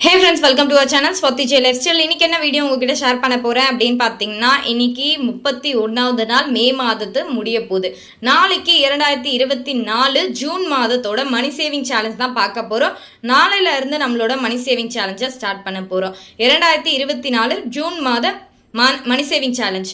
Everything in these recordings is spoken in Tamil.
Hey friends welcome to our channel Swathi J lifestyle இன்னைக்கு என்ன வீடியோ உங்ககிட்ட ஷேர் பண்ண போகிறேன் அப்படின்னு பார்த்தீங்கன்னா இன்னைக்கு முப்பத்தி ஒன்றாவது நாள் மே மாதத்து முடிய போகுது. நாளைக்கு இரண்டாயிரத்தி இருபத்தி நாலு ஜூன் மாதத்தோட மணி சேவிங் சேலஞ்ச் தான் பார்க்க போகிறோம் நாளையில இருந்து நம்மளோட மணி சேவிங் சேலஞ்சை ஸ்டார்ட் பண்ண போகிறோம் இரண்டாயிரத்தி இருபத்தி நாலு ஜூன் மாத மணி சேவிங் சேலஞ்ச்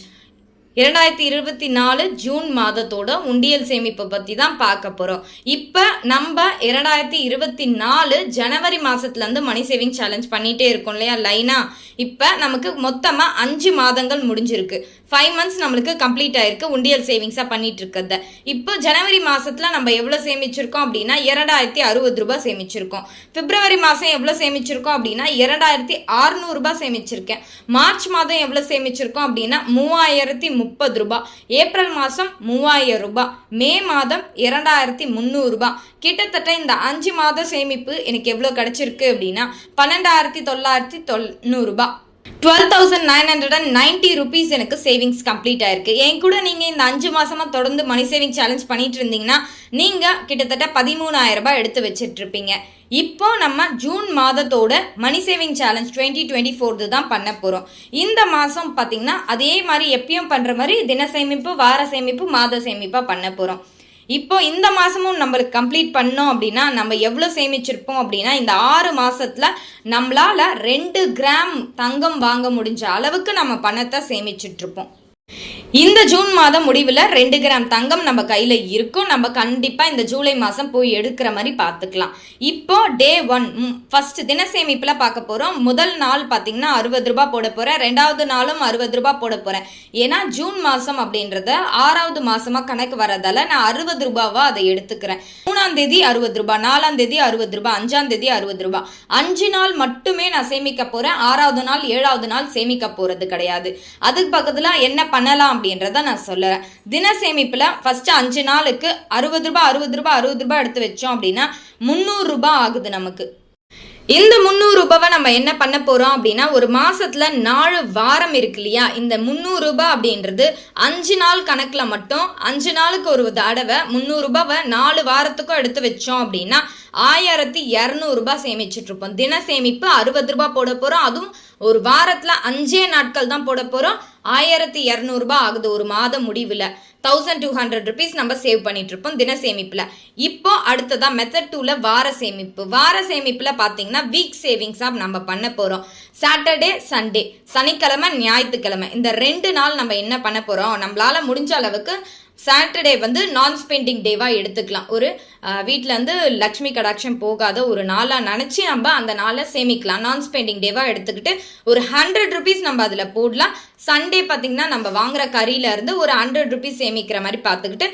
இரண்டாயிரத்தி இருபத்தி நாலு ஜூன் மாதத்தோட உண்டியல் சேமிப்பு பற்றி தான் பார்க்க போகிறோம் இப்போ நம்ம இரண்டாயிரத்தி இருபத்தி நாலு ஜனவரி மாதத்துலேருந்து மணி சேவிங் சேலஞ்ச் பண்ணிகிட்டே இருக்கோம் இல்லையா லைனா? இப்போ நமக்கு மொத்தமாக அஞ்சு மாதங்கள் முடிஞ்சிருக்கு. ஃபைவ் மந்த்ஸ் நம்மளுக்கு கம்ப்ளீட் ஆயிருக்கு. உண்டியல் சேவிங்ஸாக பண்ணிட்டு இருக்கிறது இப்போ ஜனவரி மாசத்துல நம்ம எவ்வளோ சேமிச்சிருக்கோம் அப்படின்னா இரண்டாயிரத்தி அறுபது ரூபாய் சேமிச்சிருக்கோம். பிப்ரவரி மாதம் எவ்வளோ சேமிச்சிருக்கோம் அப்படின்னா இரண்டாயிரத்தி அறுநூறுபா சேமிச்சிருக்கேன். மார்ச் மாதம் எவ்வளோ சேமிச்சிருக்கோம் அப்படின்னா மூவாயிரத்தி முப்பது ரூபாய். ஏப்ரல் மாதம் மூவாயிரம் ரூபாய். மே மாதம் இரண்டாயிரத்தி முந்நூறுரூபா கிட்டத்தட்ட இந்த அஞ்சு மாத சேமிப்பு எனக்கு எவ்வளோ கிடைச்சிருக்கு அப்படின்னா பன்னெண்டாயிரத்தி தொள்ளாயிரத்தி தொண்ணூறுபா twelve thousand nine hundred and ninety rupees எனக்கு சேவிங்ஸ் கம்ப்ளீட் ஆயிருக்கு. என் கூட நீங்கள் இந்த அஞ்சு மாதமாக தொடர்ந்து மணி சேவிங் சேலஞ்ச் பண்ணிட்டு இருந்தீங்கன்னா நீங்கள் கிட்டத்தட்ட பதிமூணாயிரம் ரூபாய் எடுத்து வச்சுட்டு இருப்பீங்க இப்போ நம்ம ஜூன் மாதத்தோட money saving challenge twenty twenty fourth தான் பண்ண போகிறோம் இந்த மாதம் பார்த்தீங்கன்னா அதே மாதிரி எப்பயும் பண்ணுற மாதிரி தின சேமிப்பு வார சேமிப்பு மாத சேமிப்பாக பண்ண போகிறோம் இப்போ இந்த மாதமும் நம்மளுக்கு கம்ப்ளீட் பண்ணோம் அப்படின்னா நம்ம எவ்வளோ சேமிச்சிருப்போம் அப்படின்னா இந்த ஆறு மாதத்தில் நம்மளால் ரெண்டு கிராம் தங்கம் வாங்க முடிஞ்ச அளவுக்கு நம்ம பணத்தை சேமிச்சிட்ருப்போம் இருப்போம். இந்த ஜூன் மாதம் முடிவில் ரெண்டு கிராம் தங்கம் நம்ம கையில் இருக்கும். நம்ம கண்டிப்பாக இந்த ஜூலை மாதம் போய் எடுக்கிற மாதிரி பார்த்துக்கலாம் இப்போ டே ஒன் ஃபர்ஸ்ட் தின சேமிப்பில் பார்க்க போகிறோம் முதல் நாள் பார்த்தீங்கன்னா அறுபது ரூபாய் போட போகிறேன் ரெண்டாவது நாளும் அறுபது ரூபாய் போட போகிறேன் ஏன்னா ஜூன் மாதம் அப்படின்றத ஆறாவது மாதமாக கணக்கு வரதால நான் அறுபது ரூபாவாக அதை எடுத்துக்கிறேன். மூணாம் தேதி அறுபது ரூபாய் நாலாம் தேதி அறுபது ரூபாய் அஞ்சாம் தேதி அறுபது ரூபாய். அஞ்சு நாள் மட்டுமே நான் சேமிக்க போகிறேன் ஆறாவது நாள் ஏழாவது நாள் சேமிக்க போகிறது கிடையாது. அதுக்கு பக்கத்தில் என்ன பண்ணலாம் அப்படின்றத நான் சொல்லுறேன். தின சேமிப்பில் ஃபர்ஸ்ட் அஞ்சு நாளுக்கு அறுபது ரூபாய் அறுபது ரூபாய் அறுபது ரூபாய் எடுத்து வச்சோம் அப்படின்னா முந்நூறு ரூபாய் ஆகுது நமக்கு. இந்த முந்நூறு ரூபாவை நம்ம என்ன பண்ண போறோம் அப்படின்னா ஒரு மாசத்துல நாலு வாரம் இருக்கு இல்லையா? இந்த முந்நூறு ரூபாய் அப்படின்றது அஞ்சு நாள் கணக்குல மட்டும் அஞ்சு நாளுக்கு ஒரு தடவை முந்நூறு ரூபாவை நாலு வாரத்துக்கும் எடுத்து வச்சோம் அப்படின்னா ஆயிரத்தி இரநூறுபா சேமிச்சுட்டு இருப்போம். தின சேமிப்பு அறுபது ரூபாய் போட போறோம். அதுவும் ஒரு வாரத்தில் அஞ்சே நாட்கள் தான் போட போகிறோம் ஆயிரத்தி இரநூறுபா ஆகுது ஒரு மாதம் முடிவில். தௌசண்ட் டூ ஹண்ட்ரட் ருபீஸ் நம்ம சேவ் பண்ணிட்டு இருப்போம் தின சேமிப்பில். இப்போ அடுத்ததா மெத்தட் டூவில் வார சேமிப்பு. வார சேமிப்பில் பார்த்தீங்கன்னா வீக் சேவிங்ஸாக நம்ம பண்ண போகிறோம் சாட்டர்டே சண்டே சனிக்கிழமை ஞாயிற்றுக்கிழமை. இந்த ரெண்டு நாள் நம்ம என்ன பண்ண போகிறோம் நம்மளால் முடிஞ்ச அளவுக்கு சாட்டர்டே வந்து நான் ஸ்பெண்டிங் டேவாக எடுத்துக்கலாம். ஒரு வீட்டில் வந்து லக்ஷ்மி கடாட்சம் போகாத ஒரு நாளாக நினச்சி நம்ம அந்த நாளை சேமிக்கலாம். நான் ஸ்பெண்டிங் டேவாக எடுத்துக்கிட்டு ஒரு ஹண்ட்ரட் ருபீஸ் நம்ம அதில் போடலாம். சண்டே பார்த்தீங்கன்னா நம்ம வாங்குற கறியிலேருந்து ஒரு ஹண்ட்ரட் ருபீஸ் சேமிக்கிற மாதிரி பார்த்துக்கிட்டு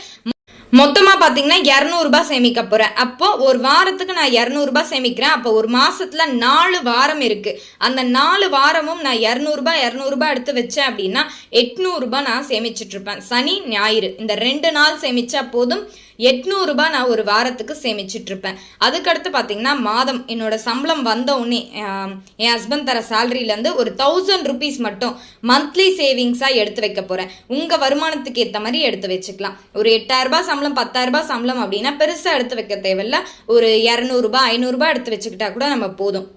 மொத்தமாக பார்த்தீங்கன்னா இரநூறுபா சேமிக்க போகிறேன் அப்போது ஒரு வாரத்துக்கு நான் இரநூறுபா சேமிக்கிறேன். அப்போ ஒரு மாதத்தில் நாலு வாரம் இருக்குது அந்த நாலு வாரமும் நான் இரநூறுபா இரநூறுபா எடுத்து வச்சேன் அப்படின்னா எட்நூறுபா நான் சேமிச்சிட்டு இருப்பேன். சனி ஞாயிறு. இந்த ரெண்டு நாள் சேமித்தா போதும். எட்நூறுபா நான் ஒரு வாரத்துக்கு சேமிச்சிட்டு இருப்பேன் அதுக்கடுத்து பார்த்தீங்கன்னா மாதம் என்னோட சம்பளம் வந்த உடனே என் ஹஸ்பண்ட் தர சேலரியிலேருந்து ஒரு தௌசண்ட் ருபீஸ் மட்டும் மந்த்லி சேவிங்ஸாக எடுத்து வைக்க போகிறேன் உங்கள் வருமானத்துக்கு ஏற்ற மாதிரி எடுத்து வச்சுக்கலாம். ஒரு எட்டாயிரரூபா சம்பளம் பத்தாயிரரூபா சம்பளம் அப்படின்னா பெருசாக எடுத்து வைக்க தேவையில்ல. ஒரு இரநூறுபா ஐநூறுரூபா எடுத்து வச்சுக்கிட்டா கூட நம்ம போதும்.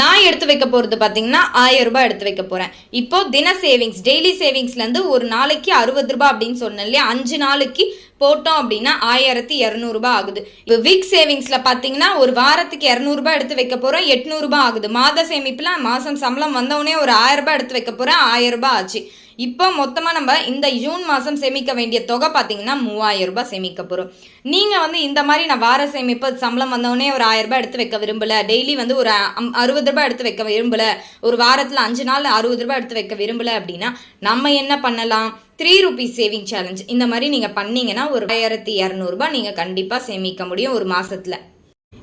நான் எடுத்து வைக்க போகிறது பார்த்தீங்கன்னா ஆயிரம் ரூபாய் எடுத்து வைக்க போகிறேன் இப்போ தின சேவிங்ஸ் டெய்லி சேவிங்ஸ்லேருந்து ஒரு நாளைக்கு அறுபது ரூபாய் அப்படின்னு சொன்னேன் இல்லையா? அஞ்சு நாளைக்கு போட்டோம் அப்படின்னா ஆயிரத்தி இரநூறுபா ஆகுது. இப்போ வீக் சேவிங்ஸில் பார்த்தீங்கன்னா ஒரு வாரத்துக்கு இரநூறுபா எடுத்து வைக்க போகிறோம் எட்நூறுபா ஆகுது. மாத சேமிப்பில் மாதம் சம்பளம் வந்தவுடனே ஒரு ஆயிரம் ரூபாய் எடுத்து வைக்க போகிறேன் ஆயிரம் ரூபாய் ஆச்சு. இப்போ மொத்தமாக நம்ம இந்த ஜூன் மாதம் சேமிக்க வேண்டிய தொகை பார்த்தீங்கன்னா மூவாயிரம் ரூபாய் சேமிக்க போகிறோம் நீங்கள் வந்து இந்த மாதிரி நான் வார சேமிப்பு சம்பளம் வந்தவொடனே ஒரு ஆயிரம் ரூபாய் எடுத்து வைக்க விரும்பல. டெய்லி வந்து ஒரு அம்- அறுபது ரூபாய் எடுத்து வைக்க விரும்பல. ஒரு வாரத்தில் அஞ்சு நாள் அறுபது ரூபாய் எடுத்து வைக்க விரும்பல அப்படின்னா நம்ம என்ன பண்ணலாம்? த்ரீ ருபீஸ் சேவிங் சேலஞ்ச் இந்த மாதிரி நீங்கள் பண்ணீங்கன்னா ஒரு ஆயிரத்தி இரநூறுபா நீங்கள் கண்டிப்பாக சேமிக்க முடியும் ஒரு மாதத்தில்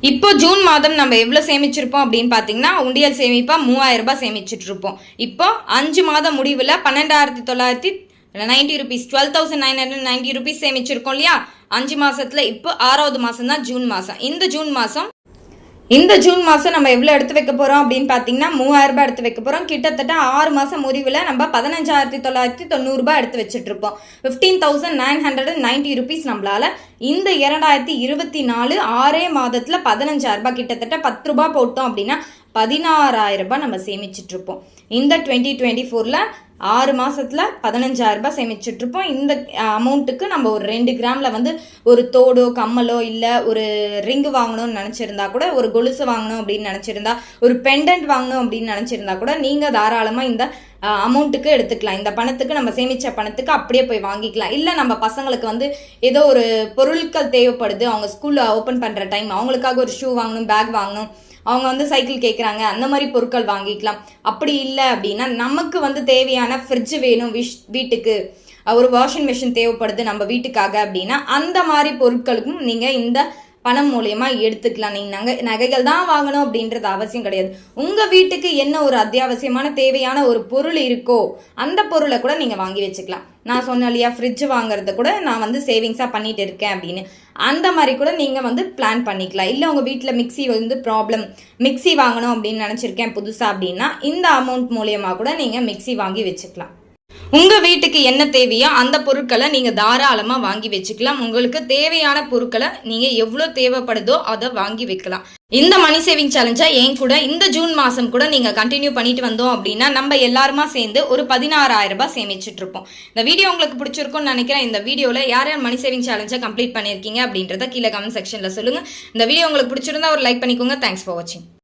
இப்போ ஜூன் மாதம் நம்ம எவ்வளோ சேமிச்சிருப்போம் அப்படின்னு பார்த்தீங்கன்னா உண்டியல் சேமிப்பா மூவாயிரம் ரூபாய் சேமிச்சிட்டு இருப்போம் இப்போ அஞ்சு மாதம் முடிவில் பன்னெண்டாயிரத்தி தொள்ளாயிரத்தி ninety rupees twelve thousand nine hundred ninety rupees சேமிச்சிருக்கோம் இல்லையா? அஞ்சு மாசத்துல இப்போ ஆறாவது மாதம் தான் ஜூன் மாதம் இந்த ஜூன் மாதம் இந்த ஜூன் மாதம் நம்ம எவ்வளோ எடுத்து வைக்க போகிறோம் அப்படின்னு பார்த்தீங்கன்னா மூவாயிரம் ரூபாய் எடுத்து வைக்க போகிறோம் கிட்டத்தட்ட ஆறு மாதம் முடிவில் நம்ம பதினஞ்சாயிரத்தி தொள்ளாயிரத்தி தொண்ணூறுரூபா எடுத்து வச்சுட்ருப்போம் fifteen thousand nine hundred and ninety rupees நம்மளால் இந்த இரண்டாயிரத்தி இருபத்தி நாலு ஆறே மாதத்தில் பதினஞ்சாயிரரூபா கிட்டத்தட்ட பத்து ரூபா போட்டோம் அப்படின்னா பதினாறாயிரரூபா நம்ம சேமிச்சிட்ருப்போம் இந்த டுவெண்ட்டி டுவெண்ட்டி ஃபோரில் ஆறு மாதத்தில் பதினஞ்சாயிரரூபா சேமிச்சிட்ருப்போம் இந்த அமௌண்ட்டுக்கு நம்ம ஒரு ரெண்டு கிராமில் வந்து ஒரு தோடோ கம்மலோ இல்லை ஒரு ரிங்கு வாங்கணும்னு நினச்சிருந்தா கூட ஒரு கொலுசு வாங்கணும் அப்படின்னு நினச்சிருந்தா ஒரு பெண்டன்ட் வாங்கணும் அப்படின்னு நினச்சிருந்தா கூட நீங்கள் தாராளமாக இந்த அமௌண்ட்டுக்கு எடுத்துக்கலாம். இந்த பணத்துக்கு நம்ம சேமித்த பணத்துக்கு அப்படியே போய் வாங்கிக்கலாம். இல்லை நம்ம பசங்களுக்கு வந்து ஏதோ ஒரு பொருட்கள் தேவைப்படுது. அவங்க ஸ்கூலில் ஓப்பன் பண்ணுற டைம் அவங்களுக்காக ஒரு ஷூ வாங்கணும் பேக் வாங்கணும். அவங்க வந்து சைக்கிள் கேட்குறாங்க அந்த மாதிரி பொருட்கள் வாங்கிக்கலாம். அப்படி இல்லை அப்படின்னா நமக்கு வந்து தேவையான ஃப்ரிட்ஜ் வேணும் விஷ் வீட்டுக்கு. ஒரு வாஷிங் மிஷின் தேவைப்படுது நம்ம வீட்டுக்காக அப்படின்னா அந்த மாதிரி பொருட்களுக்கும் நீங்கள் இந்த பணம் மூலயமா எடுத்துக்கலாம். நீங்கள் நகை நகைகள் தான் வாங்கணும் அப்படின்றது அவசியம் கிடையாது. உங்கள் வீட்டுக்கு என்ன ஒரு அத்தியாவசியமான தேவையான ஒரு பொருள் இருக்கோ அந்த பொருளை கூட நீங்கள் வாங்கி வச்சுக்கலாம். நான் சொன்னேன் இல்லையா ஃப்ரிட்ஜ் வாங்குறத கூட நான் வந்து சேவிங்ஸாக பண்ணிட்டு இருக்கேன் அப்படின்னு. அந்த மாதிரி கூட நீங்கள் வந்து பிளான் பண்ணிக்கலாம். இல்லை உங்கள் வீட்டில் மிக்ஸி வந்து ப்ராப்ளம் மிக்ஸி வாங்கணும் அப்படின்னு நினச்சிருக்கேன் புதுசாக அப்படின்னா இந்த அமௌண்ட் மூலியமாக கூட நீங்கள் மிக்ஸி வாங்கி வச்சுக்கலாம். உங்க வீட்டுக்கு என்ன தேவையோ அந்த பொருட்களை நீங்க தாராளமா வாங்கி வச்சுக்கலாம். உங்களுக்கு தேவையான பொருட்களை நீங்க எவ்வளவு தேவைப்படுதோ அதை வாங்கி வைக்கலாம். இந்த மணி சேவிங் சேலஞ்சை என் கூட இந்த ஜூன் மாசம் கூட நீங்க கண்டினியூ பண்ணிட்டு வந்தோம் அப்படின்னா நம்ம எல்லாருமா சேர்ந்து ஒரு பதினாறாயிரம் ரூபாய் சேமிச்சிட்டு இருப்போம். இந்த வீடியோ உங்களுக்கு பிடிச்சிருக்கும்னு நினைக்கிறேன். இந்த வீடியோல யார் யார் மணி சேவிங் சேலஞ்சை கம்ப்ளீட் பண்ணியிருக்கீங்க அப்படின்றத கீழே கமெண்ட் செக்ஷன்ல சொல்லுங்க. இந்த வீடியோ உங்களுக்கு பிடிச்சிருந்தா ஒரு லைக் பண்ணிக்கோங்க. தேங்க்ஸ் ஃபார் வாட்சிங்